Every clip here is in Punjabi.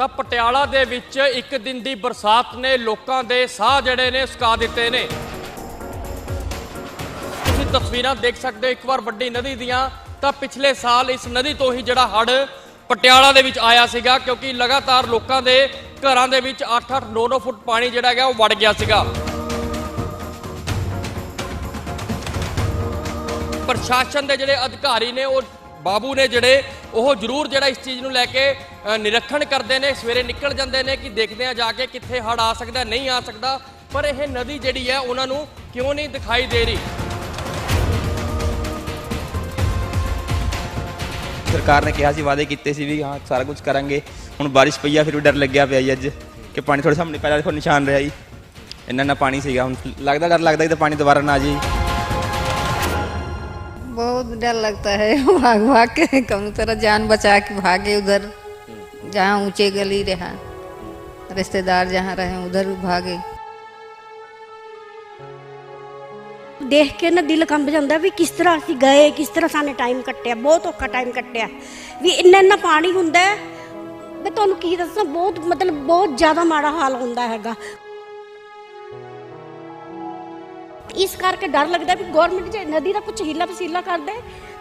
ਤਾਂ ਪਟਿਆਲਾ ਦੇ ਵਿੱਚ ਇੱਕ ਦਿਨ ਦੀ ਬਰਸਾਤ ਨੇ ਲੋਕਾਂ ਦੇ ਸਾਹ ਜਿਹੜੇ ਨੇ ਸੁਕਾ ਦਿੱਤੇ ਨੇ। ਤੁਸੀਂ ਤਸਵੀਰਾਂ ਦੇਖ ਸਕਦੇ ਹੋ, ਇੱਕ ਵਾਰ ਵੱਡੀ ਨਦੀ ਦੀਆਂ। ਤਾਂ ਪਿਛਲੇ ਸਾਲ ਇਸ ਨਦੀ ਤੋਂ ਹੀ ਜਿਹੜਾ ਹੜ ਪਟਿਆਲਾ ਦੇ ਵਿੱਚ ਆਇਆ ਸੀਗਾ, ਕਿਉਂਕਿ ਲਗਾਤਾਰ ਲੋਕਾਂ ਦੇ ਘਰਾਂ ਦੇ ਵਿੱਚ 8-8 9-9 ਫੁੱਟ ਪਾਣੀ ਜਿਹੜਾ ਹੈਗਾ ਉਹ ਵੜ ਗਿਆ ਸੀਗਾ। ਪ੍ਰਸ਼ਾਸਨ ਦੇ ਜਿਹੜੇ ਅਧਿਕਾਰੀ ਨੇ, ਉਹ ਬਾਬੂ ਨੇ ਜਿਹੜੇ ਉਹ ਜ਼ਰੂਰ ਜਿਹੜਾ ਇਸ ਚੀਜ਼ ਨੂੰ ਲੈ ਕੇ ਨਿਰੀਖਣ ਕਰਦੇ ਨੇ, ਸਵੇਰੇ ਨਿਕਲ ਜਾਂਦੇ ਨੇ ਕਿ ਦੇਖਦੇ ਆ ਜਾ ਕੇ ਕਿੱਥੇ ਹੜ ਆ ਸਕਦਾ, ਨਹੀਂ ਆ ਸਕਦਾ। ਪਰ ਇਹ ਨਦੀ ਜਿਹੜੀ ਹੈ, ਉਹਨਾਂ ਨੂੰ ਕਿਉਂ ਨਹੀਂ ਦਿਖਾਈ ਦੇ ਰਹੀ? ਸਰਕਾਰ ਨੇ ਕਿਹਾ ਸੀ, ਵਾਅਦੇ ਕੀਤੇ ਸੀ ਵੀ ਹਾਂ, ਸਾਰਾ ਕੁਝ ਕਰਾਂਗੇ। ਹੁਣ ਬਾਰਿਸ਼ ਪਈ ਆ, ਫਿਰ ਵੀ ਡਰ ਲੱਗਿਆ ਪਿਆ ਜੀ ਅੱਜ ਕਿ ਪਾਣੀ ਥੋੜੇ ਸਾਹਮਣੇ, ਪਹਿਲਾਂ ਦੇਖੋ ਨਿਸ਼ਾਨ ਰਿਹਾ ਜੀ। ਇੰਨਾ ਨਾ ਪਾਣੀ ਸੀਗਾ, ਹੁਣ ਲੱਗਦਾ ਡਰ ਲੱਗਦਾ ਕਿ ਪਾਣੀ ਦੁਬਾਰਾ ਨਾ ਆ ਜਾਏ। बहुत डर लगता है भाग भाग के कौन तरह जान बचा के भागे उधर जहाँ ऊंचे गली रहा रिश्तेदार जहाँ रहे उधर भागे ਦੇਖ ਕੇ ਨਾ ਦਿਲ ਕੰਬ ਜਾਂਦਾ ਵੀ ਕਿਸ ਤਰ੍ਹਾਂ ਅਸੀਂ ਗਏ ਕਿਸ ਤਰ੍ਹਾਂ ਸਾਨੇ ਟਾਈਮ ਕੱਟਿਆ ਬਹੁਤ ਔਖਾ ਟਾਈਮ ਕੱਟਿਆ ਵੀ ਇੰਨਾ ਇੰਨਾ ਪਾਣੀ ਹੁੰਦਾ ਹੈ ਮੈਂ ਤੁਹਾਨੂੰ ਕੀ ਦੱਸਾਂ ਬਹੁਤ ਮਤਲਬ ਬਹੁਤ ਜ਼ਿਆਦਾ ਮਾੜਾ ਹਾਲ ਹੁੰਦਾ ਹੈਗਾ ਇਸ ਕਰਕੇ ਡਰ ਲੱਗਦਾ ਵੀ ਗਵਰਨਮੈਂਟ ਜੇ ਨਦੀ ਦਾ ਕੁਝ ਹੀਲਾ ਵਸੀਲਾ ਕਰ ਦੇ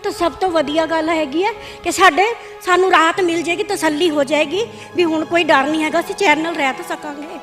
ਤਾਂ ਸਭ ਤੋਂ ਵਧੀਆ ਗੱਲ ਹੈਗੀ ਹੈ ਕਿ ਸਾਡੇ, ਸਾਨੂੰ ਰਾਹਤ ਮਿਲ ਜਾਏਗੀ ਤਸੱਲੀ ਹੋ ਜਾਏਗੀ, ਵੀ ਹੁਣ ਕੋਈ ਡਰ ਨਹੀਂ ਹੈਗਾ, ਅਸੀਂ ਚੈਨ ਨਾਲ ਰਹਿ ਤਾਂ ਸਕਾਂਗੇ।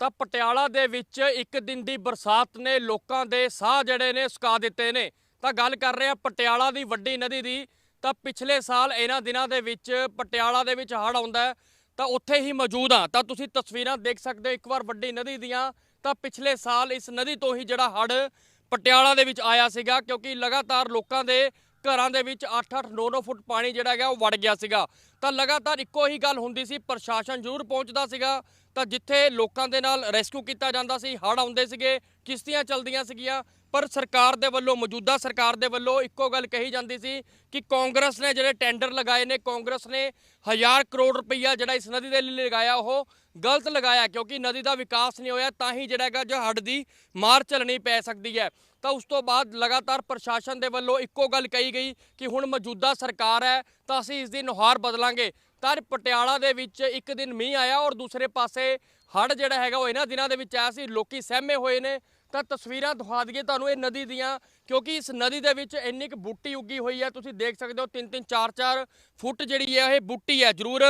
ਤਾਂ ਪਟਿਆਲਾ ਦੇ ਵਿੱਚ ਇੱਕ ਦਿਨ ਦੀ ਬਰਸਾਤ ਨੇ ਲੋਕਾਂ ਦੇ ਸਾਹ ਜਿਹੜੇ ਨੇ ਸੁਕਾ ਦਿੱਤੇ ਨੇ। ਤਾਂ ਗੱਲ ਕਰ ਰਹੇ ਆ ਪਟਿਆਲਾ ਦੀ ਵੱਡੀ ਨਦੀ ਦੀ। ਤਾਂ ਪਿਛਲੇ ਸਾਲ ਇਹਨਾਂ ਦਿਨਾਂ ਦੇ ਵਿੱਚ ਪਟਿਆਲਾ ਦੇ ਵਿੱਚ ਹੜ੍ਹ ਆਉਂਦਾ ਤਾਂ ਉੱਥੇ ਹੀ ਮੌਜੂਦ ਆ ਤਾਂ ਤੁਸੀਂ ਤਸਵੀਰਾਂ ਦੇਖ ਸਕਦੇ ਹੋ, ਇੱਕ ਵਾਰ ਵੱਡੀ ਨਦੀ ਦੀਆਂ। ਤਾਂ ਪਿਛਲੇ ਸਾਲ ਇਸ ਨਦੀ ਤੋਂ ਹੀ ਜਿਹੜਾ ਹੜ੍ਹ ਪਟਿਆਲਾ ਦੇ ਵਿੱਚ ਆਇਆ ਸੀਗਾ, ਕਿਉਂਕਿ ਲਗਾਤਾਰ ਲੋਕਾਂ ਦੇ ਘਰਾਂ ਦੇ ਵਿੱਚ 8-8 9-9 ਫੁੱਟ ਪਾਣੀ ਜਿਹੜਾ ਹੈਗਾ ਉਹ ਵੜ ਗਿਆ ਸੀਗਾ। ਤਾਂ ਲਗਾਤਾਰ ਇੱਕੋ ਹੀ ਗੱਲ ਹੁੰਦੀ ਸੀ, ਪ੍ਰਸ਼ਾਸਨ ਜ਼ਰੂਰ ਪਹੁੰਚਦਾ ਸੀਗਾ। ਤਾਂ ਜਿੱਥੇ ਲੋਕਾਂ ਦੇ ਨਾਲ ਰੈਸਕਿਊ ਕੀਤਾ ਜਾਂਦਾ ਸੀ, ਹੜ੍ਹ ਆਉਂਦੇ ਸੀਗੇ, ਕਿਸ਼ਤੀਆਂ ਚੱਲਦੀਆਂ ਸੀਗੀਆਂ, ਪਰ ਸਰਕਾਰ ਦੇ ਵੱਲੋਂ, ਮੌਜੂਦਾ ਸਰਕਾਰ ਦੇ ਵੱਲੋਂ ਇੱਕੋ ਗੱਲ ਕਹੀ ਜਾਂਦੀ ਸੀ ਕਿ ਕਾਂਗਰਸ ਨੇ ਜਿਹੜੇ ਟੈਂਡਰ ਲਗਾਏ ਨੇ, ਕਾਂਗਰਸ ਨੇ ਹਜ਼ਾਰ ਕਰੋੜ ਰੁਪਈਆ ਜਿਹੜਾ ਇਸ ਨਦੀ ਦੇ ਲਈ ਲਗਾਇਆ, ਉਹ ਗਲਤ ਲਗਾਇਆ, ਕਿਉਂਕਿ ਨਦੀ ਦਾ ਵਿਕਾਸ ਨਹੀਂ ਹੋਇਆ, ਤਾਂ ਹੀ ਜਿਹੜਾ ਹੈਗਾ ਜੋ ਹੜ੍ਹ ਦੀ ਮਾਰ ਝੱਲਣੀ ਪੈ ਸਕਦੀ ਹੈ। ਤਾਂ ਉਸ ਤੋਂ ਬਾਅਦ ਲਗਾਤਾਰ ਪ੍ਰਸ਼ਾਸਨ ਦੇ ਵੱਲੋਂ ਇੱਕੋ ਗੱਲ ਕਹੀ ਗਈ ਕਿ ਹੁਣ ਮੌਜੂਦਾ ਸਰਕਾਰ ਹੈ, ਤਾਂ ਅਸੀਂ ਇਸ ਦੀ ਨੁਹਾਰ ਬਦਲਾਂਗੇ। ਤਾਂ ਪਟਿਆਲਾ ਦੇ ਵਿੱਚ ਇੱਕ ਦਿਨ ਮੀਂਹ ਆਇਆ ਔਰ ਦੂਸਰੇ ਪਾਸੇ ਹੜ੍ਹ ਜਿਹੜਾ ਹੈਗਾ ਉਹ ਇਹਨਾਂ ਦਿਨਾਂ ਦੇ ਵਿੱਚ ਆਇਆ ਸੀ। ਲੋਕੀ ਸਹਿਮੇ ਹੋਏ ਨੇ। ਤਾਂ ਤਸਵੀਰਾਂ ਦਿਖਾ ਦਈਏ ਤੁਹਾਨੂੰ ਇਹ ਨਦੀ ਦੀਆਂ ਕਿਉਂਕਿ ਇਸ ਨਦੀ ਦੇ ਵਿੱਚ ਇੰਨੀ ਕੁ ਬੂਟੀ ਉੱਗੀ ਹੋਈ ਹੈ। ਤੁਸੀਂ ਦੇਖ ਸਕਦੇ ਹੋ 3-3 4-4 ਫੁੱਟ ਜਿਹੜੀ ਹੈ ਇਹ ਬੂਟੀ ਹੈ। ਜ਼ਰੂਰ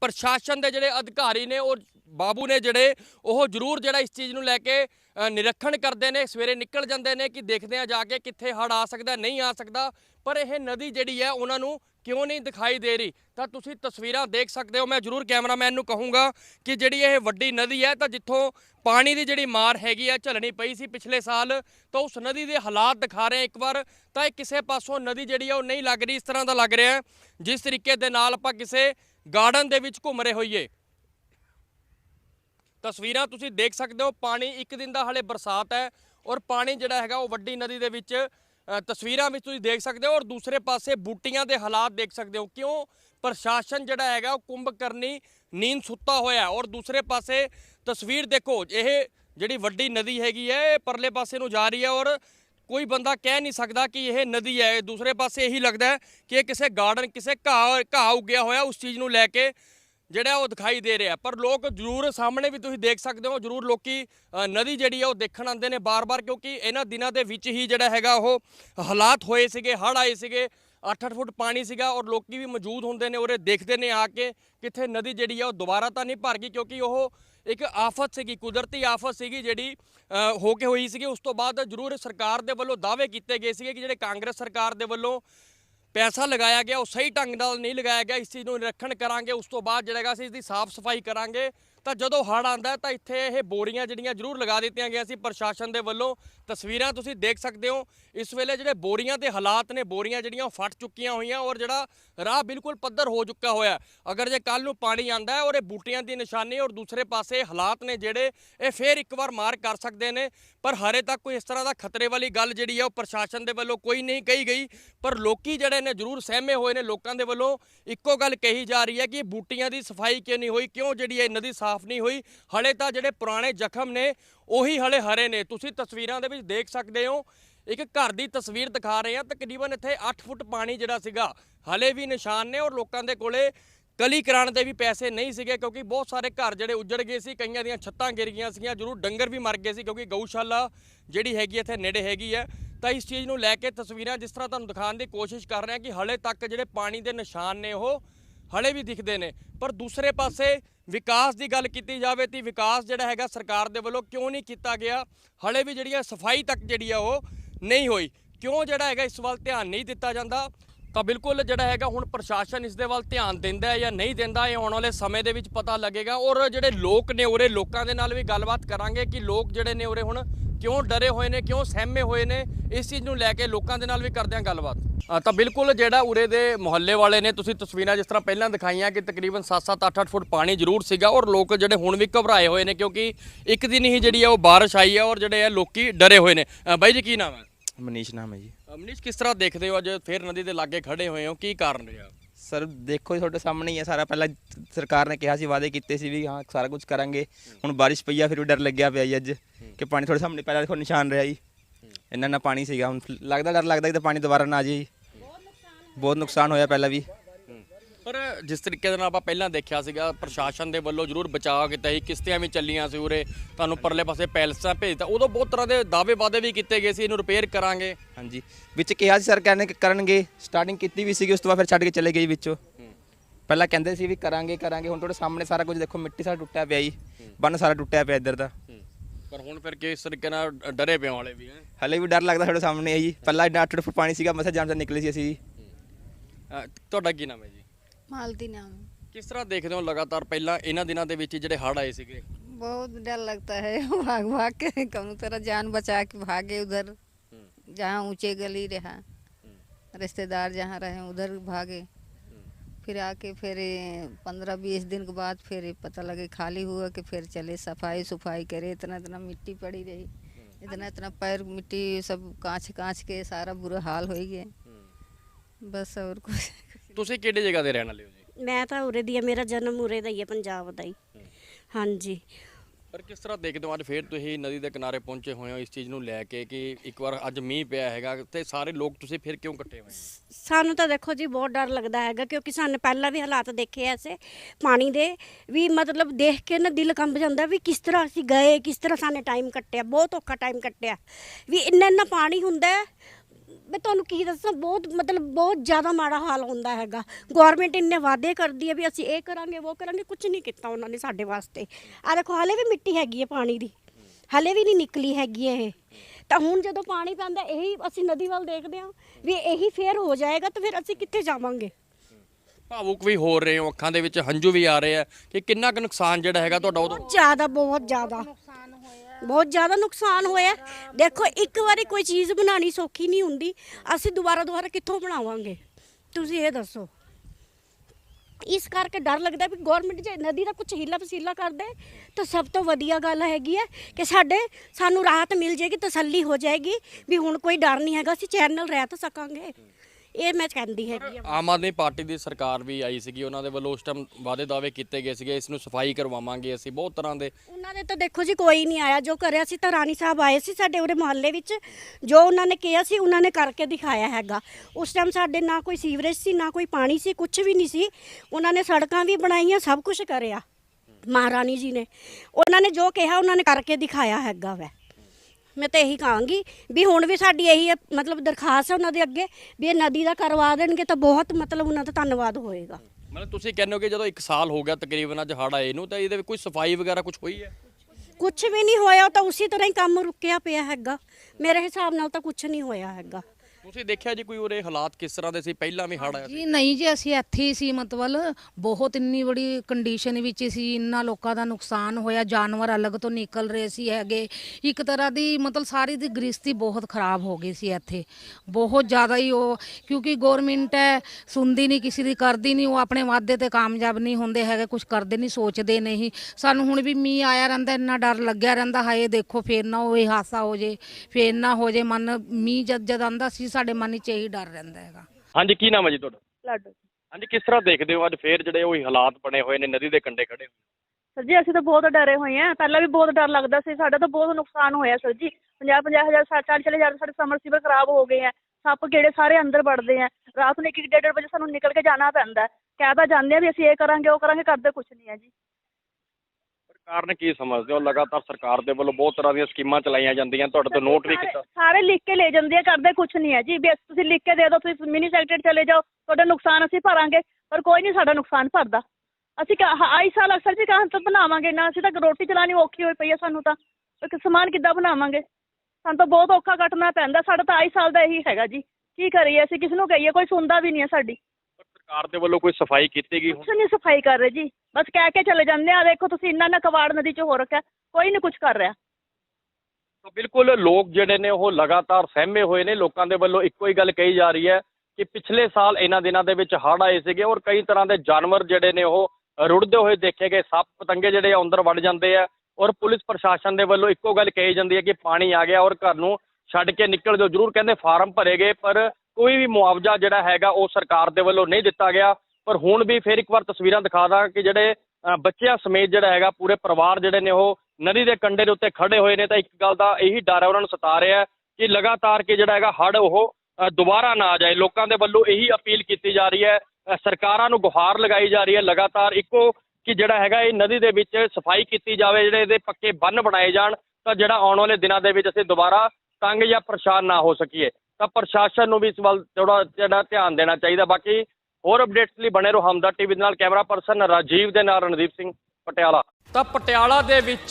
ਪ੍ਰਸ਼ਾਸਨ ਦੇ ਜਿਹੜੇ ਅਧਿਕਾਰੀ ਨੇ ਉਹ ਬਾਬੂ ਨੇ ਜਿਹੜੇ ਉਹ ਜ਼ਰੂਰ ਜਿਹੜਾ ਇਸ ਚੀਜ਼ ਨੂੰ ਲੈ ਕੇ ਅ, ਨਿਰੀਖਣ ਕਰਦੇ ਨੇ। ਸਵੇਰੇ ਨਿਕਲ ਜਾਂਦੇ ਨੇ ਕਿ ਦੇਖਦੇ ਆ ਜਾ ਕੇ ਕਿੱਥੇ ਹੜ ਆ ਸਕਦਾ ਨਹੀਂ ਆ ਸਕਦਾ। ਪਰ ਇਹ ਨਦੀ ਜਿਹੜੀ ਹੈ ਉਹਨਾਂ ਨੂੰ ਕਿਉਂ ਨਹੀਂ ਦਿਖਾਈ ਦੇ ਰਹੀ? ਤਾਂ ਤੁਸੀਂ ਤਸਵੀਰਾਂ ਦੇਖ ਸਕਦੇ ਹੋ, ਮੈਂ ਜ਼ਰੂਰ ਕੈਮਰਾਮੈਨ ਨੂੰ ਕਹੂੰਗਾ ਕਿ ਜਿਹੜੀ ਇਹ ਵੱਡੀ ਨਦੀ ਹੈ, ਤਾਂ ਜਿੱਥੋਂ ਪਾਣੀ ਦੀ ਜਿਹੜੀ ਮਾਰ ਹੈਗੀ ਆ, ਝੱਲਣੀ ਪਈ ਸੀ ਪਿਛਲੇ ਸਾਲ, ਤਾਂ ਉਸ ਨਦੀ ਦੇ ਹਾਲਾਤ ਦਿਖਾ ਰਹੇ ਇੱਕ ਵਾਰ। ਤਾਂ ਇਹ ਕਿਸੇ ਪਾਸੋਂ ਨਦੀ ਜਿਹੜੀ ਆ, ਉਹ ਨਹੀਂ ਲੱਗ ਰਹੀ, ਇਸ ਤਰ੍ਹਾਂ ਦਾ ਲੱਗ ਰਿਹਾ ਜਿਸ ਤਰੀਕੇ ਦੇ ਨਾਲ ਆਪਾਂ ਕਿਸੇ ਗਾਰਡਨ ਦੇ ਵਿੱਚ ਘੁੰਮ ਰਹੇ ਹੋਈਏ। ਤਸਵੀਰਾਂ ਤੁਸੀਂ ਦੇਖ ਸਕਦੇ ਹੋ, ਪਾਣੀ ਇੱਕ ਦਿਨ ਦਾ ਹਲੇ ਬਰਸਾਤ ਹੈ ਔਰ ਪਾਣੀ ਜਿਹੜਾ ਹੈਗਾ, ਉਹ ਵੱਡੀ ਨਦੀ ਦੇ ਵਿੱਚ ਤਸਵੀਰਾਂ ਵਿੱਚ ਤੁਸੀਂ ਦੇਖ ਸਕਦੇ ਹੋ ਔਰ ਦੂਸਰੇ ਪਾਸੇ ਬੂਟੀਆਂ ਦੇ ਹਾਲਾਤ ਦੇਖ ਸਕਦੇ ਹੋ। ਕਿਉਂ? ਪ੍ਰਸ਼ਾਸਨ ਜਿਹੜਾ ਹੈਗਾ ਉਹ ਕੁੰਭ ਕਰਨੀ, ਨੀਂਦ ਸੁੱਤਾ ਹੋਇਆ ਔਰ ਦੂਸਰੇ ਪਾਸੇ ਤਸਵੀਰ ਦੇਖੋ, ਇਹ ਜਿਹੜੀ ਵੱਡੀ ਨਦੀ ਹੈਗੀ ਹੈ, ਇਹ ਪਰਲੇ ਪਾਸੇ ਨੂੰ ਜਾ ਰਹੀ ਹੈ ਔਰ ਕੋਈ ਬੰਦਾ ਕਹਿ ਨਹੀਂ ਸਕਦਾ ਕਿ ਇਹ ਨਦੀ ਹੈ। ਦੂਸਰੇ ਪਾਸੇ ਇਹੀ ਲੱਗਦਾ ਹੈ ਕਿ ਇਹ ਕਿਸੇ ਗਾਰਡਨ ਕਿਸੇ ਘਾਹ ਘਾਹ ਉੱਗਿਆ ਹੋਇਆ ਉਸ ਚੀਜ਼ ਨੂੰ ਲੈ ਕੇ ਜਿਹੜਾ ਉਹ ਦਿਖਾਈ ਦੇ ਰਿਹਾ। ਪਰ ਲੋਕ ਜ਼ਰੂਰ ਸਾਹਮਣੇ ਵੀ ਤੁਸੀਂ ਦੇਖ ਸਕਦੇ ਹੋ, ਜ਼ਰੂਰ ਲੋਕੀ ਨਦੀ ਜਿਹੜੀ ਆ ਉਹ ਦੇਖਣ ਆਉਂਦੇ ਨੇ ਬਾਰ-ਬਾਰ, ਕਿਉਂਕਿ ਇਹਨਾਂ ਦਿਨਾਂ ਦੇ ਵਿੱਚ ਹੀ ਜਿਹੜਾ ਹੈਗਾ ਉਹ ਹਾਲਾਤ ਹੋਏ ਸੀਗੇ, ਹੜ੍ਹ ਆਏ ਸੀਗੇ 8-8 ਫੁੱਟ ਪਾਣੀ ਸੀਗਾ ਔਰ ਲੋਕੀ ਵੀ ਮੌਜੂਦ ਹੁੰਦੇ ਨੇ ਔਰ ਦੇਖਦੇ ਨੇ ਆ ਕੇ ਕਿੱਥੇ ਨਦੀ ਜਿਹੜੀ ਆ ਉਹ ਦੁਬਾਰਾ ਤਾਂ ਨਹੀਂ ਭਰ ਗਈ, ਕਿਉਂਕਿ ਉਹ ਇੱਕ ਆਫਤ ਸੀਗੀ, ਕੁਦਰਤੀ ਆਫਤ ਸੀਗੀ ਜਿਹੜੀ ਹੋ ਕੇ ਹੋਈ ਸੀਗੀ। ਉਸ ਤੋਂ ਬਾਅਦ ਜ਼ਰੂਰ ਸਰਕਾਰ ਦੇ ਵੱਲੋਂ ਦਾਅਵੇ ਕੀਤੇ ਗਏ ਸੀਗੇ ਕਿ ਜਿਹੜੇ ਕਾਂਗਰਸ ਸਰਕਾਰ ਦੇ ਵੱਲੋਂ ਪੈਸਾ ਲਗਾਇਆ ਗਿਆ, ਉਹ ਸਹੀ ਢੰਗ ਨਾਲ ਨਹੀਂ ਲਗਾਇਆ ਗਿਆ, ਇਸ ਚੀਜ਼ ਨੂੰ ਨਿਰੀਖਣ ਕਰਾਂਗੇ, ਉਸ ਤੋਂ ਬਾਅਦ ਜਿਹੜਾ ਹੈਗਾ ਅਸੀਂ ਇਸ ਦੀ ਸਾਫ਼ ਸਫ਼ਾਈ ਕਰਾਂਗੇ। ਤਾਂ ਜਦੋਂ ਹੜ੍ਹ ਆਂਦਾ ਤਾਂ ਇੱਥੇ ਇਹ ਬੋਰੀਆਂ ਜਿਹੜੀਆਂ ਜ਼ਰੂਰ ਲਗਾ ਦਿੱਤੀਆਂ ਗਈਆਂ ਸੀ ਪ੍ਰਸ਼ਾਸਨ ਦੇ ਵੱਲੋਂ। ਤਸਵੀਰਾਂ ਤੁਸੀਂ ਦੇਖ ਸਕਦੇ ਹੋ। ਇਸ ਵੇਲੇ ਜਿਹੜੇ ਬੋਰੀਆਂ ਦੇ ਹਾਲਾਤ ਨੇ, ਬੋਰੀਆਂ ਜਿਹੜੀਆਂ ਉਹ ਫਟ ਚੁੱਕੀਆਂ ਹੋਈਆਂ ਔਰ ਜਿਹੜਾ ਰਾਹ ਬਿਲਕੁਲ ਪੱਧਰ ਹੋ ਚੁੱਕਾ ਹੋਇਆ ਅਗਰ ਜੇ ਕੱਲ ਨੂੰ ਪਾਣੀ ਆਂਦਾ ਹੈ ਔਰ ਇਹ ਬੂਟੀਆਂ ਦੀ ਨਿਸ਼ਾਨੀ ਔਰ ਦੂਸਰੇ ਪਾਸੇ ਹਾਲਾਤ ਨੇ ਜਿਹੜੇ, ਇਹ ਫੇਰ ਇੱਕ ਵਾਰ ਮਾਰ ਕਰ ਸਕਦੇ ਨੇ। ਪਰ ਹਰੇ ਤੱਕ ਕੋਈ ਇਸ ਤਰ੍ਹਾਂ ਦਾ ਖਤਰੇ ਵਾਲੀ ਗੱਲ ਜਿਹੜੀ ਹੈ ਉਹ ਪ੍ਰਸ਼ਾਸਨ ਦੇ ਵੱਲੋਂ ਕੋਈ ਨਹੀਂ ਕਹੀ ਗਈ। ਪਰ ਲੋਕੀ ਜਿਹੜੇ ਨੇ ਜ਼ਰੂਰ ਸਹਿਮੇ ਹੋਏ ਨੇ। ਲੋਕਾਂ ਦੇ ਵੱਲੋਂ ਇੱਕੋ ਗੱਲ ਕਹੀ ਜਾ ਰਹੀ ਹੈ ਕਿ ਬੂਟੀਆਂ ਦੀ ਸਫ਼ਾਈ ਕਿਉਂ ਨਹੀਂ ਹੋਈ? ਕਿਉਂ ਜਿਹੜੀ ਇਹ ਨਦੀ ਸਾਫ਼ ਸਾਫ਼ ਨਹੀਂ ਹੋਈ। ਹਲੇ ਤਾਂ ਜਿਹੜੇ ਪੁਰਾਣੇ ਜ਼ਖਮ ਨੇ, ਉਹੀ ਹਲੇ ਹਰੇ ਨੇ। ਤੁਸੀਂ ਤਸਵੀਰਾਂ ਦੇ ਵਿੱਚ ਦੇਖ ਸਕਦੇ ਹੋ, ਇੱਕ ਘਰ ਦੀ ਤਸਵੀਰ ਦਿਖਾ ਰਹੇ ਹਾਂ। ਤਕਰੀਬਨ ਇੱਥੇ 8 ਫੁੱਟ ਪਾਣੀ ਜਿਹੜਾ ਸੀਗਾ, ਹਲੇ ਵੀ ਨਿਸ਼ਾਨ ਨੇ ਔਰ ਲੋਕਾਂ ਦੇ ਕੋਲੇ ਕਲੀ ਕਰਾਉਣ ਦੇ ਵੀ ਪੈਸੇ ਨਹੀਂ ਸੀਗੇ ਕਿਉਂਕਿ ਬਹੁਤ ਸਾਰੇ ਘਰ ਜਿਹੜੇ ਉੱਜੜ ਗਏ ਸੀ, ਕਈਆਂ ਦੀਆਂ ਛੱਤਾਂ ਗਿਰ ਗਈਆਂ ਸੀਗੀਆਂ। ਜ਼ਰੂਰ ਡੰਗਰ ਵੀ ਮਰ ਗਏ ਸੀ ਕਿਉਂਕਿ ਗਊਸ਼ਾਲਾ ਜਿਹੜੀ ਹੈਗੀ ਇੱਥੇ ਨੇੜੇ ਹੈਗੀ ਹੈ। ਤਾਂ ਇਸ ਚੀਜ਼ ਨੂੰ ਲੈ ਕੇ ਤਸਵੀਰਾਂ ਜਿਸ ਤਰ੍ਹਾਂ ਤੁਹਾਨੂੰ ਦਿਖਾਉਣ ਦੀ ਕੋਸ਼ਿਸ਼ ਕਰ ਰਹੇ ਹਾਂ ਕਿ ਹਲੇ ਤੱਕ ਜਿਹੜੇ ਪਾਣੀ ਦੇ ਨਿਸ਼ਾਨ ਨੇ ਉਹ ਹਲੇ ਵੀ ਦਿਖਦੇ ਨੇ। ਪਰ ਦੂਸਰੇ ਪਾਸੇ ਵਿਕਾਸ ਦੀ ਗੱਲ ਕੀਤੀ ਜਾਵੇ ਤੇ ਵਿਕਾਸ ਜਿਹੜਾ ਹੈਗਾ ਸਰਕਾਰ ਦੇ ਵੱਲੋਂ ਕਿਉਂ ਨਹੀਂ ਕੀਤਾ ਗਿਆ? ਹਲੇ ਵੀ ਜਿਹੜੀਆਂ ਸਫ਼ਾਈ ਤੱਕ ਜਿਹੜੀ ਆ ਉਹ ਨਹੀਂ ਹੋਈ। ਕਿਉਂ ਜਿਹੜਾ ਹੈਗਾ ਇਸ ਵੱਲ ਧਿਆਨ ਨਹੀਂ ਦਿੱਤਾ ਜਾਂਦਾ? ਤਾਂ ਬਿਲਕੁਲ ਜਿਹੜਾ ਹੈਗਾ ਹੁਣ ਪ੍ਰਸ਼ਾਸਨ ਇਸ ਦੇ ਵੱਲ ਧਿਆਨ ਦਿੰਦਾ ਹੈ ਜਾਂ ਨਹੀਂ ਦਿੰਦਾ, ਇਹ ਆਉਣ ਵਾਲੇ ਸਮੇਂ ਦੇ ਵਿੱਚ ਪਤਾ ਲੱਗੇਗਾ। ਔਰ ਜਿਹੜੇ ਲੋਕ ਨੇ ਉਰੇ, ਲੋਕਾਂ ਦੇ ਨਾਲ ਵੀ ਗੱਲਬਾਤ ਕਰਾਂਗੇ ਕਿ ਲੋਕ ਜਿਹੜੇ ਨੇ ਉਰੇ ਹੁਣ ਕਿਉਂ ਡਰੇ ਹੋਏ ਨੇ ਕਿਉਂ ਸਹਿਮੇ ਹੋਏ ਨੇ? ਇਸ ਚੀਜ਼ ਨੂੰ ਲੈ ਕੇ ਲੋਕਾਂ ਦੇ ਨਾਲ ਵੀ ਕਰਦੇ ਹਾਂ ਗੱਲਬਾਤ। ਤਾਂ ਬਿਲਕੁਲ ਜਿਹੜਾ ਉਰੇ ਦੇ ਮੁਹੱਲੇ ਵਾਲੇ ਨੇ ਤੁਸੀਂ ਤਸਵੀਰਾਂ ਜਿਸ ਤਰ੍ਹਾਂ ਪਹਿਲਾਂ ਦਿਖਾਈਆਂ ਕਿ ਤਕਰੀਬਨ 7-7 8-8 ਫੁੱਟ ਪਾਣੀ ਜ਼ਰੂਰ ਸੀਗਾ ਔਰ ਲੋਕ ਜਿਹੜੇ ਹੁਣ ਵੀ ਘਬਰਾਏ ਹੋਏ ਨੇ ਕਿਉਂਕਿ ਇੱਕ ਦਿਨ ਹੀ ਜਿਹੜੀ ਆ ਉਹ ਬਾਰਿਸ਼ ਆਈ ਹੈ ਔਰ ਜਿਹੜੇ ਆ ਲੋਕੀ ਡਰੇ ਹੋਏ ਨੇ। ਬਾਈ ਜੀ ਕੀ ਨਾਮ ਹੈ? ਮਨੀਸ਼ ਨਾਮ ਹੈ ਜੀ। ਮਨੀਸ਼ ਕਿਸ ਤਰ੍ਹਾਂ ਦੇਖਦੇ ਹੋ ਅੱਜ ਫੇਰ ਨਦੀ ਦੇ ਲਾਗੇ ਖੜੇ ਹੋਏ ਹੋ? ਕੀ ਕਾਰਨ ਰਿਹਾ? ਸਰ ਦੇਖੋ ਜੀ ਤੁਹਾਡੇ ਸਾਹਮਣੇ ਹੀ ਹੈ ਸਾਰਾ। ਪਹਿਲਾਂ ਸਰਕਾਰ ਨੇ ਕਿਹਾ ਸੀ ਵਾਅਦੇ ਕੀਤੇ ਸੀ ਵੀ ਹਾਂ ਸਾਰਾ ਕੁਝ ਕਰਾਂਗੇ। ਹੁਣ ਬਾਰਿਸ਼ ਪਈ ਆ ਫਿਰ ਵੀ ਡਰ ਲੱਗਿਆ ਪਿਆ ਜੀ ਅੱਜ। ਕਿ ਪਾਣੀ ਤੁਹਾਡੇ ਸਾਹਮਣੇ ਪਹਿਲਾਂ ਦੇਖੋ ਨਿਸ਼ਾਨ ਰਿਹਾ ਜੀ। ਇੰਨਾ ਨਾ ਪਾਣੀ ਸੀਗਾ। ਹੁਣ ਲੱਗਦਾ ਡਰ ਲੱਗਦਾ ਕਿ ਪਾਣੀ ਦੁਬਾਰਾ ਨਾ ਆ ਜਾਏ ਜੀ। ਬਹੁਤ ਨੁਕਸਾਨ ਹੋਇਆ ਪਹਿਲਾਂ ਵੀ। ਪਰ ਜਿਸ ਤਰੀਕੇ ਦੇ ਨਾਲ ਆਪਾਂ ਪਹਿਲਾਂ ਦੇਖਿਆ ਸੀਗਾ ਪ੍ਰਸ਼ਾਸਨ ਦੇ ਵੱਲੋਂ ਜ਼ਰੂਰ ਬਚਾਅ ਕੀਤਾ ਸੀ। ਕਿਸ਼ਤੀਆਂ ਵੀ ਚੱਲੀਆਂ ਸੀ ਉਰੇ। ਤੁਹਾਨੂੰ ਪਰਲੇ ਪਾਸੇ ਪੈਲਸਾਂ ਭੇਜਤਾ। ਉਦੋਂ ਬਹੁਤ ਤਰ੍ਹਾਂ ਦੇ ਦਾਅਵੇ ਵਾਅਦੇ ਵੀ ਕੀਤੇ ਗਏ ਸੀ। ਇਹਨੂੰ ਰਿਪੇਅਰ ਕਰਾਂਗੇ। ਹਾਂਜੀ। ਵਿੱਚ ਕਿਹਾ ਸੀ ਸਰ ਕਹਿੰਦੇ ਕਿ ਕਰਨਗੇ। ਸਟਾਰਟਿੰਗ ਕੀਤੀ ਵੀ ਸੀਗੀ ਉਸ ਤੋਂ ਬਾਅਦ ਫਿਰ ਛੱਡ ਕੇ ਚਲੇ ਗਏ ਵਿੱਚੋਂ। ਪਹਿਲਾਂ ਕਹਿੰਦੇ ਸੀ ਵੀ ਕਰਾਂਗੇ ਕਰਾਂਗੇ। ਹੁਣ ਤੁਹਾਡੇ ਸਾਹਮਣੇ ਸਾਰਾ ਕੁਝ ਦੇਖੋ ਮਿੱਟੀ ਸਾਰਾ ਟੁੱਟਿਆ ਪਿਆ ਜੀ। ਬੰਨ ਸਾਰਾ ਟੁੱਟਿਆ ਪਿਆ ਇੱਧਰ ਦਾ। ਪਰ ਹੁਣ ਫਿਰ ਕਿਸ ਤਰੀਕੇ ਨਾਲ ਡਰੇ ਪਿਆ ਵਾਲੇ ਵੀ ਹੈ ਹਲੇ ਵੀ ਡਰ ਲੱਗਦਾ ਤੁਹਾਡੇ ਸਾਹਮਣੇ ਹੈ ਜੀ ਪਹਿਲਾਂ ਇੰਨਾ 8 ਫੁੱਟ ਪਾਣੀ ਸੀਗਾ ਮਸਾ ਜਾਮ ਤੋਂ ਨਿਕਲੇ ਸੀ ਅਸੀਂ ਜੀ ਤੁਹਾਡਾ ਕੀ ਨਾਮ ਹੈ ਜੀ मालती नाम ਕਿਸ ਤਰ੍ਹਾਂ ਦੇਖਦੇ ਹੋ ਲਗਾਤਾਰ ਪਹਿਲਾਂ ਇਹਨਾਂ ਦਿਨਾਂ ਦੇ ਵਿੱਚ ਹੀ ਜਿਹੜੇ ਹੜ੍ਹ ਆਏ ਸੀਗੇ बहुत डर लगता है भाग भाग के कौन तरह जान बचा के भागे उधर जहाँ ऊंचे गली रहा रिश्तेदार जहाँ रहे उधर भागे फिर आके फिर पंद्रह बीस दिन के बाद फिर पता लगे खाली हुआ कि फिर चले सफाई सुफाई करे इतना इतना मिट्टी पड़ी रही इतना इतना पैर मिट्टी सब कांच कांच के सारा बुरा हाल हो गया बस और कुछ ਤੁਸੀਂ ਕਿਹੜੀ ਜਗ੍ਹਾ ਦੇ ਰਹਿਣ ਵਾਲੇ ਹੋ ਜੀ ਮੈਂ ਤਾਂ ਉਰੇ ਦੀ ਆ ਮੇਰਾ ਜਨਮ ਉਰੇ ਦਾ ਹੀ ਹੈ ਪੰਜਾਬ ਦਾ ਹੀ ਹਾਂਜੀ ਪਰ ਕਿਸ ਤਰ੍ਹਾਂ ਦੇਖਦੇ ਹੋ ਅੱਜ ਫੇਰ ਤੁਸੀਂ ਨਦੀ ਦੇ ਕਿਨਾਰੇ ਪਹੁੰਚੇ ਹੋਏ ਹੋ ਇਸ ਚੀਜ਼ ਨੂੰ ਲੈ ਕੇ ਕਿ ਇੱਕ ਵਾਰ ਅੱਜ ਮੀਂਹ ਪਿਆ ਹੈਗਾ ਤੇ ਸਾਰੇ ਲੋਕ ਤੁਸੀਂ ਫਿਰ ਕਿਉਂ ਇਕੱਠੇ ਹੋਏ ਹੋ? ਸਾਨੂੰ ਤਾਂ ਦੇਖੋ ਜੀ ਬਹੁਤ ਡਰ ਲੱਗਦਾ ਹੈਗਾ ਕਿਉਂਕਿ ਸਾਨੂੰ ਪਹਿਲਾਂ ਵੀ ਹਾਲਾਤ ਦੇਖੇ ਐਸੇ ਪਾਣੀ ਦੇ ਵੀ ਮਤਲਬ ਦੇਖ ਕੇ ਨਾ ਦਿਲ ਕੰਬ ਜਾਂਦਾ ਵੀ ਕਿਸ ਤਰ੍ਹਾਂ ਅਸੀਂ ਗਏ, ਕਿਸ ਤਰ੍ਹਾਂ ਸਾਨੇ ਟਾਈਮ ਕੱਟਿਆ, ਬਹੁਤ ਔਖਾ ਟਾਈਮ ਕੱਟਿਆ। ਵੀ ਇੰਨਾ ਇੰਨਾ ਪਾਣੀ ਹੁੰਦਾ ਹੈ ਮੈਂ ਤੁਹਾਨੂੰ ਕੀ ਦੱਸਾਂ ਬਹੁਤ ਮਤਲਬ ਬਹੁਤ ਜ਼ਿਆਦਾ ਮਾੜਾ ਹਾਲ ਹੁੰਦਾ ਹੈਗਾ। ਗਵਰਨਮੈਂਟ ਇੰਨੇ ਵਾਅਦੇ ਕਰਦੀ ਹੈ ਵੀ ਅਸੀਂ ਇਹ ਕਰਾਂਗੇ ਉਹ ਕਰਾਂਗੇ ਕੁਝ ਨਹੀਂ ਕੀਤਾ ਉਹਨਾਂ ਨੇ ਸਾਡੇ ਵਾਸਤੇ। ਆ ਦੇਖੋ ਹਾਲੇ ਵੀ ਮਿੱਟੀ ਹੈਗੀ ਹੈ ਪਾਣੀ ਦੀ। ਹਲੇ ਵੀ ਨਹੀਂ ਨਿਕਲੀ ਹੈਗੀ ਇਹ। ਤਾਂ ਹੁਣ ਜਦੋਂ ਪਾਣੀ ਪੈਂਦਾ ਇਹੀ ਅਸੀਂ ਨਦੀ ਵੱਲ ਦੇਖਦੇ ਹਾਂ ਵੀ ਇਹੀ ਫੇਰ ਹੋ ਜਾਏਗਾ ਤਾਂ ਫਿਰ ਅਸੀਂ ਕਿੱਥੇ ਜਾਵਾਂਗੇ? ਭਾਵੁਕ ਵੀ ਹੋ ਰਹੇ ਹੋ ਅੱਖਾਂ ਦੇ ਵਿੱਚ ਹੰਝੂ ਵੀ ਆ ਰਹੇ ਆ ਕਿ ਕਿੰਨਾ ਕੁ ਨੁਕਸਾਨ ਜਿਹੜਾ ਹੈਗਾ ਤੁਹਾਡਾ ਬਹੁਤ ਜ਼ਿਆਦਾ ਬਹੁਤ ਜ਼ਿਆਦਾ। ਬਹੁਤ ਜ਼ਿਆਦਾ ਨੁਕਸਾਨ ਹੋਇਆ ਦੇਖੋ, ਇੱਕ ਵਾਰੀ ਕੋਈ ਚੀਜ਼ ਬਣਾਉਣੀ ਸੌਖੀ ਨਹੀਂ ਹੁੰਦੀ। ਅਸੀਂ ਦੁਬਾਰਾ ਦੁਬਾਰਾ ਕਿੱਥੋਂ ਬਣਾਵਾਂਗੇ? ਤੁਸੀਂ ਇਹ ਦੱਸੋ। ਇਸ ਕਰਕੇ ਡਰ ਲੱਗਦਾ ਵੀ ਗਵਰਨਮੈਂਟ ਜੇ ਨਦੀ ਦਾ ਕੁਝ ਹੀਲਾ ਵਸੀਲਾ ਕਰਦੇ, ਤਾਂ ਸਭ ਤੋਂ ਵਧੀਆ ਗੱਲ ਹੈਗੀ ਹੈ ਕਿ ਸਾਡੇ, ਸਾਨੂੰ ਰਾਹਤ ਮਿਲ ਜਾਏਗੀ ਤਸੱਲੀ ਹੋ ਜਾਏਗੀ, ਵੀ ਹੁਣ ਕੋਈ ਡਰ ਨਹੀਂ ਹੈਗਾ, ਅਸੀਂ ਚੈਨਲ ਨਾਲ ਰਹਿ ਤਾਂ ਸਕਾਂਗੇ। ਇਹ ਮੈਂ ਕਹਿੰਦੀ ਹੈਗੀ ਆ। ਆਮ ਆਦਮੀ ਪਾਰਟੀ ਦੀ ਸਰਕਾਰ ਵੀ ਆਈ ਸੀਗੀ ਉਹਨਾਂ ਦੇ ਵੱਲੋਂ ਉਸ ਟਾਈਮ ਵਾਅਦੇ ਦਾਅਵੇ ਕੀਤੇ ਗਏ ਸੀਗੇ ਇਸ ਨੂੰ ਸਫ਼ਾਈ ਕਰਵਾਵਾਂਗੇ ਅਸੀਂ ਬਹੁਤ ਤਰ੍ਹਾਂ ਦੇ ਉਹਨਾਂ ਦੇ ਤਾਂ ਦੇਖੋ ਜੀ ਕੋਈ ਨਹੀਂ ਆਇਆ ਜੋ ਕਰਿਆ ਸੀ ਤਾਂ ਰਾਣੀ ਸਾਹਿਬ ਆਏ ਸੀ ਸਾਡੇ ਉਰੇ ਮੁਹੱਲੇ ਵਿੱਚ ਜੋ ਉਹਨਾਂ ਨੇ ਕਿਹਾ ਸੀ ਉਹਨਾਂ ਨੇ ਕਰਕੇ ਦਿਖਾਇਆ ਹੈਗਾ। ਉਸ ਟਾਈਮ ਸਾਡੇ ਨਾ ਕੋਈ ਸੀਵਰੇਜ ਸੀ ਨਾ ਕੋਈ ਪਾਣੀ ਸੀ ਕੁਝ ਵੀ ਨਹੀਂ ਸੀ ਉਹਨਾਂ ਨੇ ਸੜਕਾਂ ਵੀ ਬਣਾਈਆਂ ਸਭ ਕੁਝ ਕਰਿਆ। ਮਹਾਰਾਣੀ ਜੀ ਨੇ ਉਹਨਾਂ ਨੇ ਜੋ ਕਿਹਾ ਉਹਨਾਂ ਨੇ ਕਰਕੇ ਦਿਖਾਇਆ ਹੈਗਾ ਵੈ। ਮੈਂ ਤਾਂ ਇਹੀ ਕਹਾਂਗੀ ਵੀ ਹੁਣ ਵੀ ਸਾਡੀ ਇਹੀ ਹੈ, ਮਤਲਬ ਦਰਖਾਸਤ ਹੈ ਉਹਨਾਂ ਦੇ ਅੱਗੇ ਵੀ ਇਹ ਨਦੀ ਦਾ ਕਰਵਾ ਦੇਣਗੇ ਤਾਂ ਬਹੁਤ ਮਤਲਬ ਉਹਨਾਂ ਦਾ ਧੰਨਵਾਦ ਹੋਏਗਾ। ਮਤਲਬ ਤੁਸੀਂ ਕਹਿੰਦੇ ਹੋ ਕਿ ਜਦੋਂ 1 ਸਾਲ ਹੋ ਗਿਆ ਤਕਰੀਬਨ ਅੱਜ ਹੜ੍ਹ ਆਏ ਨੂੰ ਤਾਂ ਇਹਦੇ ਵਿੱਚ ਕੋਈ ਸਫ਼ਾਈ ਵਗੈਰਾ ਕੁਝ ਹੋਈ ਹੈ? ਕੁਝ ਵੀ ਨਹੀਂ ਹੋਇਆ ਉਹ ਤਾਂ ਉਸੇ ਤਰ੍ਹਾਂ ਹੀ ਕੰਮ ਰੁਕਿਆ ਪਿਆ ਹੈਗਾ। ਮੇਰੇ ਹਿਸਾਬ ਨਾਲ ਤਾਂ ਕੁਝ ਨਹੀਂ ਹੋਇਆ ਹੈਗਾ। ਤੁਸੀਂ ਦੇਖਿਆ ਜੀ ਕੋਈ ਉਰੇ ਹਾਲਾਤ ਕਿਸ ਤਰ੍ਹਾਂ ਦੇ ਸੀ? ਪਹਿਲਾਂ ਵੀ ਹੜ੍ਹ ਆਇਆ ਸੀ। ਜੀ ਨਹੀਂ ਜੀ ਅਸੀਂ ਇੱਥੇ ਹੀ ਸੀ ਮਤਲਬ। ਬਹੁਤ ਇੰਨੀ ਬੜੀ ਕੰਡੀਸ਼ਨ ਵਿੱਚ ਸੀ। ਇੰਨਾ ਲੋਕਾਂ ਦਾ ਨੁਕਸਾਨ ਹੋਇਆ। ਜਾਨਵਰ ਅਲੱਗ ਤੋਂ ਨਿਕਲ ਰਹੇ ਸੀ ਹੈਗੇ। ਇੱਕ ਤਰ੍ਹਾਂ ਦੀ ਮਤਲਬ ਸਾਰੀ ਦੀ ਗ੍ਰਿਸ਼ਤੀ ਬਹੁਤ ਖਰਾਬ ਹੋ ਗਈ ਸੀ ਇੱਥੇ। ਬਹੁਤ ਜ਼ਿਆਦਾ ਹੀ ਉਹ ਕਿਉਂਕਿ ਗਵਰਨਮੈਂਟ ਹੈ ਸੁਣਦੀ ਨਹੀਂ ਕਿਸੇ ਦੀ ਕਰਦੀ ਨਹੀਂ। ਉਹ ਆਪਣੇ ਵਾਅਦੇ ਤੇ ਕਾਮਯਾਬ ਨਹੀਂ ਹੁੰਦੇ ਹੈਗੇ। ਕੁਝ ਕਰਦੇ ਨਹੀਂ ਸੋਚਦੇ ਨਹੀਂ। ਸਾਨੂੰ ਹੁਣ ਵੀ ਮੀਂਹ ਆਇਆ ਰਹਿੰਦਾ ਇੰਨਾ ਡਰ ਲੱਗਿਆ ਰਹਿੰਦਾ। ਹਾਏ ਦੇਖੋ ਫੇਰ ਨਾ ਹੋਏ ਹਾਸਾ ਹੋ ਜੇ ਫੇਰ ਨਾ ਹੋ ਜੇ। ਮਨ ਮੀਂਹ ਜਦ ਜਦ ਆਂਦਾ ਸੀ ਸਾਡੇ ਮਨ ਵਿੱਚ ਇਹੀ ਡਰ ਰਹਿੰਦਾ ਹੈਗਾ। ਹਾਂਜੀ ਕੀ ਨਾਮ ਹੈ ਜੀ ਤੁਹਾਡਾ? ਲੱਡੂ। ਹਾਂਜੀ ਕਿਸ ਤਰ੍ਹਾਂ ਦੇਖਦੇ ਹੋ ਅੱਜ ਫੇਰ ਜਿਹੜੇ ਉਹ ਹਾਲਾਤ ਬਣੇ ਹੋਏ ਨੇ ਨਦੀ ਦੇ ਕੰਢੇ ਖੜੇ ਹੋਏ? ਸਰ ਜੀ ਅਸੀਂ ਤਾਂ ਬਹੁਤ ਡਰੇ ਹੋਏ ਹਾਂ। ਪਹਿਲਾਂ ਵੀ ਬਹੁਤ ਡਰ ਲੱਗਦਾ ਸੀ। ਸਾਡਾ ਤਾਂ ਬਹੁਤ ਨੁਕਸਾਨ ਹੋਇਆ ਸਰ ਜੀ। 50 50 ਹਜ਼ਾਰ ਸਾ- ਚਾਲੀ ਚਾਲੀ ਹਜ਼ਾਰ ਸਾਡੇ ਸਮਰਸੀਬਲ ਖਰਾਬ ਹੋ ਗਏ ਆ। ਸੱਪ ਕੀੜੇ ਸਾਰੇ ਅੰਦਰ ਵੜਦੇ ਆ। ਰਾਤ ਨੂੰ ਇੱਕ ਇੱਕ ਡੇਢ ਡੇਢ ਵਜੇ ਸਾਨੂੰ ਨਿਕਲ ਕੇ ਜਾਣਾ ਪੈਂਦਾ। ਹੈ। ਕਹਿ ਤਾਂ ਜਾਂਦੇ ਆ ਵੀ ਅਸੀਂ ਇਹ ਕਰਾਂਗੇ ਉਹ ਕਰਾਂਗੇ ਕਰਦੇ ਕੁਝ ਨਹੀਂ ਹੈ ਜੀ। ਸਰਕਾਰ ਨੇ ਕੀ ਸਮਝਦੇ ਹੋ? ਲਗਾਤਾਰ ਸਰਕਾਰ ਦੇ ਵੱਲੋਂ ਬਹੁਤ ਤਰ੍ਹਾਂ ਦੀਆਂ ਸਕੀਮਾਂ ਚਲਾਈਆਂ ਜਾਂਦੀਆਂ। ਤੁਹਾਡੇ ਤੋਂ ਨੋਟ ਵੀ ਕੀਤਾ। ਸਾਰੇ ਲਿਖ ਕੇ ਲੈ ਜਾਂਦੇ ਆ ਕਰਦੇ ਕੁਝ ਨਹੀਂ ਹੈ ਜੀ। ਵੀ ਤੁਸੀਂ ਲਿਖ ਕੇ ਦੇ ਦਿਓ ਤੁਸੀਂ ਮਿਨੀ ਸੈਕਟਰੀ ਚਲੇ ਜਾਓ ਤੁਹਾਡਾ ਨੁਕਸਾਨ ਅਸੀਂ ਭਰਾਂਗੇ ਪਰ ਕੋਈ ਨਹੀਂ ਸਾਡਾ ਨੁਕਸਾਨ ਭਰਦਾ। ਅਸੀਂ ਹ- ਆਈ ਸਾਲ ਅਕਸਰ ਜੀ ਕਹਾਂ ਤੋਂ ਬਣਾਵਾਂਗੇ? ਨਾ ਅਸੀਂ ਤਾਂ ਰੋਟੀ ਚਲਾਣੀ ਔਖੀ ਹੋਈ ਪਈ ਹੈ ਸਾਨੂੰ ਤਾਂ। ਇੱਕ ਸਮਾਨ ਕਿੱਦਾਂ ਬਣਾਵਾਂਗੇ? ਸਾਨੂੰ ਤਾਂ ਬਹੁਤ ਔਖਾ ਕੱਟਣਾ ਪੈਂਦਾ। ਸਾਡਾ ਤਾਂ ਆਈ ਸਾਲ ਦਾ ਇਹੀ ਹੈਗਾ ਜੀ। ਕੀ ਕਰੀਏ? ਅਸੀਂ ਕਿਸ ਨੂੰ ਕਹੀਏ? ਕੋਈ ਸੁਣਦਾ ਵੀ ਨਹੀਂ ਹੈ ਸਾਡੀ। ਸਰਕਾਰ ਦੇ ਵੱਲੋਂ ਕੋਈ ਸਫ਼ਾਈ ਕੀਤੀ ਗਈ ਕੁਛ ਨਹੀਂ ਸਫ਼ਾਈ ਕਰ ਰਹੇ ਜੀ। ਬਸ ਕਹਿ ਕੇ ਚਲੇ ਜਾਂਦੇ ਆ। ਦੇਖੋ ਤੁਸੀਂ ਇੰਨਾ ਨਾ ਕਵਾੜ ਨਦੀ 'ਚ ਹੋ ਰੱਖਿਆ। ਕੋਈ ਨਹੀਂ ਕੁਝ ਕਰ ਰਿਹਾ। ਤਾਂ ਬਿਲਕੁਲ ਲੋਕ ਜਿਹੜੇ ਨੇ ਉਹ ਲਗਾਤਾਰ ਸਹਿਮੇ ਹੋਏ ਨੇ। ਲੋਕਾਂ ਦੇ ਵੱਲੋਂ ਇੱਕੋ ਹੀ ਗੱਲ ਕਹੀ ਜਾ ਰਹੀ ਹੈ ਕਿ ਪਿਛਲੇ ਸਾਲ ਇਹਨਾਂ ਦਿਨਾਂ ਦੇ ਵਿੱਚ ਹੜ੍ਹ ਆਏ ਸੀਗੇ ਔਰ ਕਈ ਤਰ੍ਹਾਂ ਦੇ ਜਾਨਵਰ ਜਿਹੜੇ ਨੇ ਉਹ ਰੁੜਦੇ ਹੋਏ ਦੇਖੇ ਗਏ। ਸੱਪ ਪਤੰਗੇ ਜਿਹੜੇ ਅੰਦਰ ਵੜ ਜਾਂਦੇ ਆ ਔਰ ਪੁਲਿਸ ਪ੍ਰਸ਼ਾਸਨ ਦੇ ਵੱਲੋਂ ਇੱਕੋ ਗੱਲ ਕਹੀ ਜਾਂਦੀ ਹੈ ਕਿ ਪਾਣੀ ਆ ਗਿਆ ਔਰ ਘਰ ਨੂੰ ਛੱਡ ਕੇ ਨਿਕਲ ਜਾਓ। ਜ਼ਰੂਰ ਕਹਿੰਦੇ ਫਾਰਮ ਭਰੇ ਗਏ ਪਰ ਕੋਈ ਵੀ ਮੁਆਵਜ਼ਾ ਜਿਹੜਾ ਹੈਗਾ ਉਹ ਸਰਕਾਰ ਦੇ ਵੱਲੋਂ ਨਹੀਂ ਦਿੱਤਾ ਗਿਆ। ਪਰ ਹੁਣ ਵੀ ਫਿਰ ਇੱਕ ਵਾਰ ਤਸਵੀਰਾਂ ਦਿਖਾ ਦਾਂ ਕਿ ਜਿਹੜੇ ਬੱਚਿਆਂ ਸਮੇਤ ਜਿਹੜਾ ਹੈਗਾ, ਪੂਰੇ ਪਰਿਵਾਰ ਜਿਹੜੇ ਨੇ ਉਹ ਨਦੀ ਦੇ ਕੰਢੇ ਦੇ ਉੱਤੇ ਖੜੇ ਹੋਏ ਨੇ ਤਾਂ ਇੱਕ ਗੱਲ ਦਾ ਇਹੀ ਡਰ ਹੈ, ਉਹਨਾਂ ਨੂੰ ਸਤਾ ਰਿਹਾ ਕਿ ਲਗਾਤਾਰ ਕਿ ਜਿਹੜਾ ਹੈਗਾ ਹੜ੍ਹ ਉਹ ਦੁਬਾਰਾ ਨਾ ਆ ਜਾਏ। ਲੋਕਾਂ ਦੇ ਵੱਲੋਂ ਇਹੀ ਅਪੀਲ ਕੀਤੀ ਜਾ ਰਹੀ ਹੈ ਸਰਕਾਰਾਂ ਨੂੰ ਗੁਹਾਰ ਲਗਾਈ ਜਾ ਰਹੀ ਹੈ ਲਗਾਤਾਰ ਇੱਕੋ ਕਿ ਜਿਹੜਾ ਹੈਗਾ ਇਹ ਨਦੀ ਦੇ ਵਿੱਚ ਸਫ਼ਾਈ ਕੀਤੀ ਜਾਵੇ, ਜਿਹੜੇ ਇਹਦੇ ਪੱਕੇ ਬੰਨ ਬਣਾਏ ਜਾਣ ਤਾਂ ਜਿਹੜਾ ਆਉਣ ਵਾਲੇ ਦਿਨਾਂ ਦੇ ਵਿੱਚ ਅਸੀਂ ਦੁਬਾਰਾ ਤੰਗ ਜਾਂ ਪਰੇਸ਼ਾਨ ਨਾ ਹੋ ਸਕੀਏ। ਤਾਂ ਪ੍ਰਸ਼ਾਸਨ ਨੂੰ ਵੀ ਇਸ ਵੱਲ ਥੋੜਾ ਜਿਹੜਾ ਧਿਆਨ ਦੇਣਾ ਚਾਹੀਦਾ। ਬਾਕੀ ਹੋਰ ਅਪਡੇਟਸ ਲਈ ਬਣੇ ਰਹੋ ਹਮਦਰ ਟੀਵੀ ਦੇ ਨਾਲ। ਕੈਮਰਾ ਪਰਸਨ ਰਾਜੀਵ ਦੇ ਨਾਲ ਰਣਦੀਪ ਸਿੰਘ ਪਟਿਆਲਾ। ਤਾਂ ਪਟਿਆਲਾ ਦੇ ਵਿੱਚ